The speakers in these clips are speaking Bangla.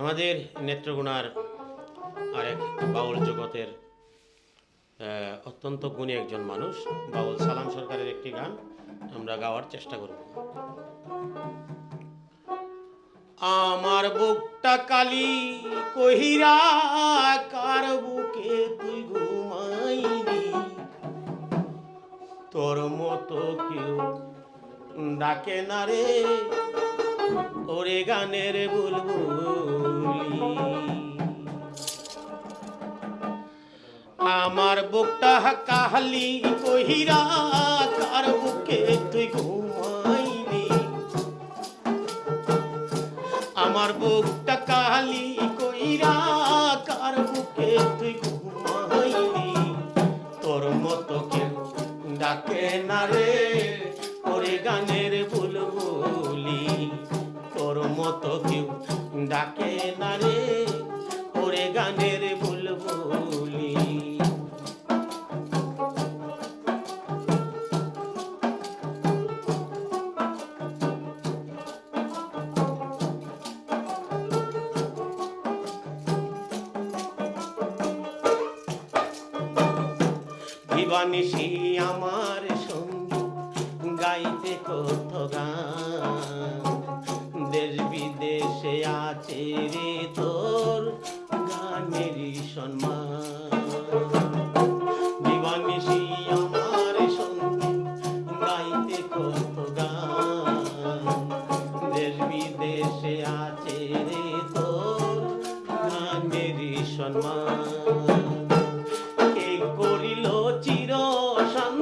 আমাদের নেত্রকোনার আরেক বাউল জগতের অত্যন্ত গুণী একজন মানুষ। বাউল সালাম সরকারের একটি গান, আমরা গাওয়ার চেষ্টা করব। আমার বুকটা কালি কহিরা, কার বুকে তুই ঘুমাইবি তোর মতো কেউ ডাকে না রে ওরে গানের বুলবুলি। আমার বুকটা কাহালি কহিরা, কার বুকে তুই ঘুমাইলি? আমার বুকটা কাহালি কইরা কার বুকে তুই ঘুমাইলি? তোর মতো কেউ ডাকে না রে। দিবানিসি আমার সঙ্গী গাইতে কত গান। দেশ বিদেশে আছে রে তোর গানেরই সম্মান। দিবানিসি আমার সঙ্গী গাইতে দেশ বিদেশে আছে রে তোর গানেরই সম্মান। কে করিল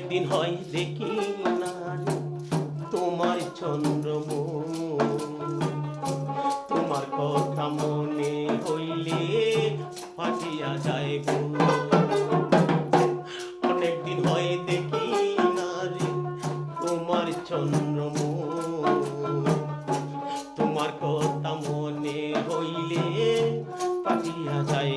অনেক দিন হয় দেখি না তোমার চন্দ্রমোহন তোমার কথা মনে হইলে ফাটিয়া যায় গো। অনেক দিন হয় দেখি না রে তোমার চন্দ্রমোহন তোমার কথা মনে হইলে পাঠিয়া যায়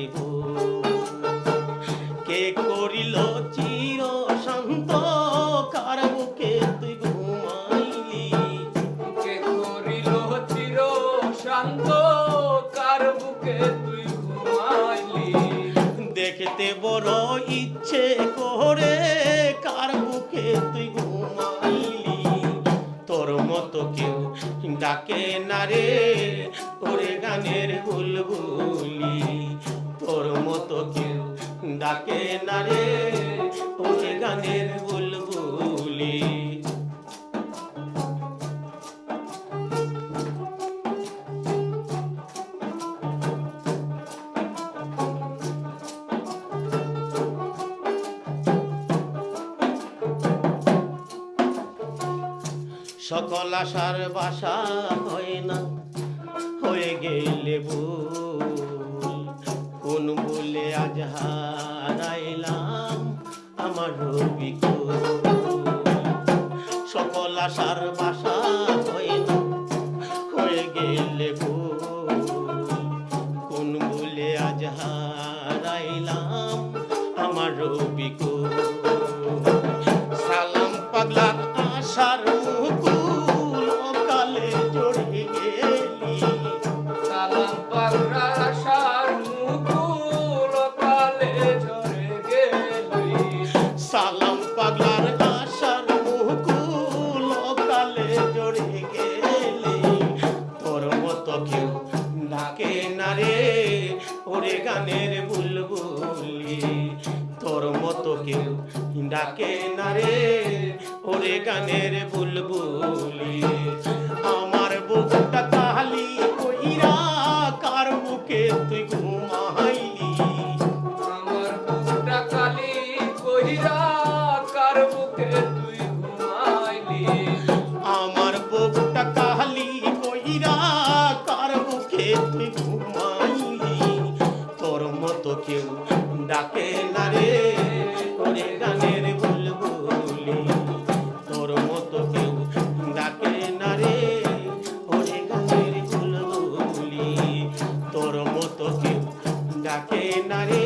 বড় ইচ্ছে করে কার বুকে তুই ঘুমাইলি? তোর মতো কেউ ডাকে না রে, ওরে গানের বুলবুলি তোর মতো কেউ ডাকে না রে সকল আশার বাসা হয় না। হয়ে গেলে ভুল, কোন বলে আজ হারাইলাম আমার রবি সকল আশার বাসা হয় না, হয়ে গেলে ভুল। ওরে গানের বুলবুলি তোর মতো কেউ ডাকে না রে। ওরে গানের বুলবুলি আমার বুকটা তাহালি কইরা কার আমার বুকটা কালি কার ডাকে নারে করে গানের বুলবুলি? তোর মতো কেউ ডাকে না রে ওরে গানের বুলবুলি? তোর মতো কেউ ডাকে না রে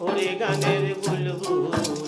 ওরে গানের বুলবুলি?